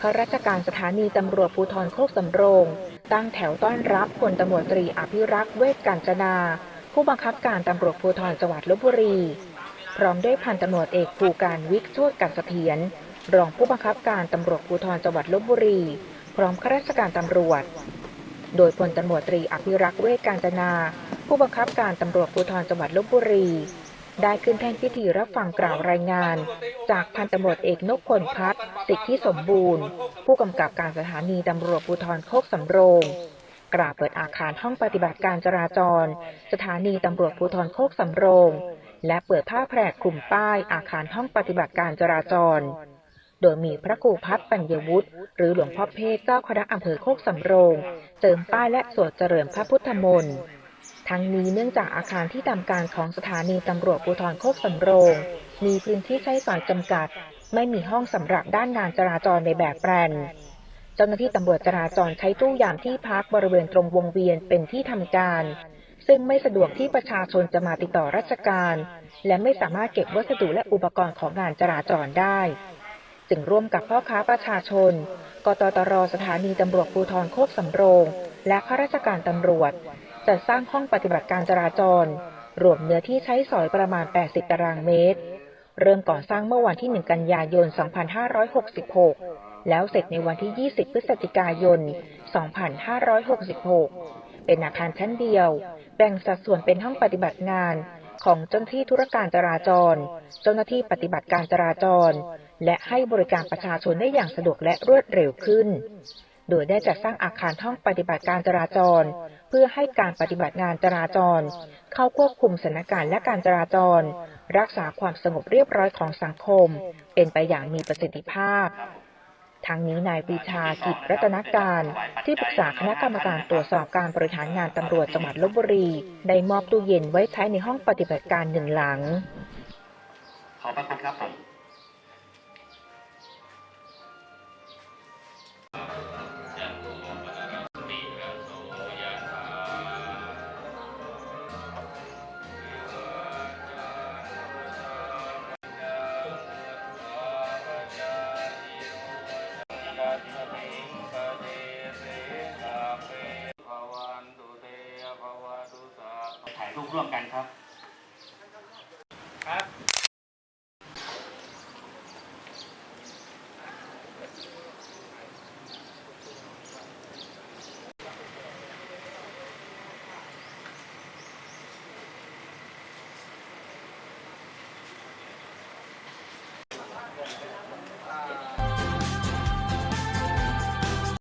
ข้าราชการสถานีตำรวจภูธรโคกสำโรง ตั้งแถวต้อนรับพลตำรวจตรีอภิรักษ์เวชกัญจนา ผู้บังคับการตำรวจภูธรจังหวัดลบบุรี พร้อมด้วยพันตำรวจเอกภูการวิกช่วดกัดเสถียรรองผู้บังคับการตำรวจภูธรจังหวัดลบบุรี พร้อมข้าราชการตำรวจ โดยพลตำรวจตรีอภิรักษ์เวชการจนา ผู้บังคับการตำรวจภูธรจังหวัดลบบุรี ได้ขึ้นแท่นพิธีรับฟังกล่าวรายงาน จากพันตำรวจเอกนพพลพัฒน์สิทธิสมบูรณ์ ผู้กำกับการสถานีตำรวจภูธรโคกสำโรงกราบเปิดอาคารห้องปฏิบัติการจราจร สถานีตำรวจภูธรโคกสำโรง และเปิดผ้าแพรกคลุมป้ายอาคารห้องปฏิบัติการจราจร โดยมีพระครูพัฒน์ปัญญวุฒิหรือหลวงพ่อเพศเจ้าคณะอำเภอโคกสำโรง เจิมป้ายและสวดเจริญพระพุทธมนต์ ทั้งนี้เนื่องจากอาคารที่ทำการของสถานีตำรวจภูธรโคกสำโรง มีพื้นที่ใช้สอยจำกัด ไม่มีห้องสำหรับด้านงานจราจรในแบบแปลนเจ้าหน้าที่ตำรวจจราจรใช้ตู้ยามที่พักบริเวณตรงวงเวียนเป็นที่ทำการ ซึ่งไม่สะดวกที่ประชาชนจะมาติดต่อราชการ และไม่สามารถเก็บวัสดุและอุปกรณ์ของงานจราจรได้ จึงร่วมกับพ่อค้าประชาชน กตตรสถานีตำรวจภูธรโคกสำโรง และข้าราชการตำรวจ จัดสร้างห้องปฏิบัติการจราจร รวมเนื้อที่ใช้สอยประมาณ 80 ตารางเมตร เริ่มก่อสร้างเมื่อวันที่ 1 กันยายน 2566 แล้วเสร็จในวันที่ 20 พฤศจิกายน 2566 เป็นอาคารชั้นเดียว แบ่งสัดส่วนเป็นห้องปฏิบัติงานของเจ้าหน้าที่ธุรการจราจร เจ้าหน้าที่ปฏิบัติการจราจร และให้บริการประชาชนได้อย่างสะดวกและรวดเร็วขึ้น โดยได้จัดสร้างอาคารห้องปฏิบัติการจราจร เพื่อให้การปฏิบัติงานจราจร เข้าควบคุมสถานการณ์และการจราจร รักษาความสงบเรียบร้อยของสังคม เป็นไปอย่างมีประสิทธิภาพทั้งนี้นายปีชากิจรัตนการ ที่ปรึกษาคณะกรรมการตรวจสอบการบริหารงานตำรวจจังหวัดลบบุรี ได้มอบตู้เย็นไว้ใช้ในห้องปฏิบัติการหนึ่งหลัง ขอบพระคุณครับผม รูปร่วมกันครับ ครับ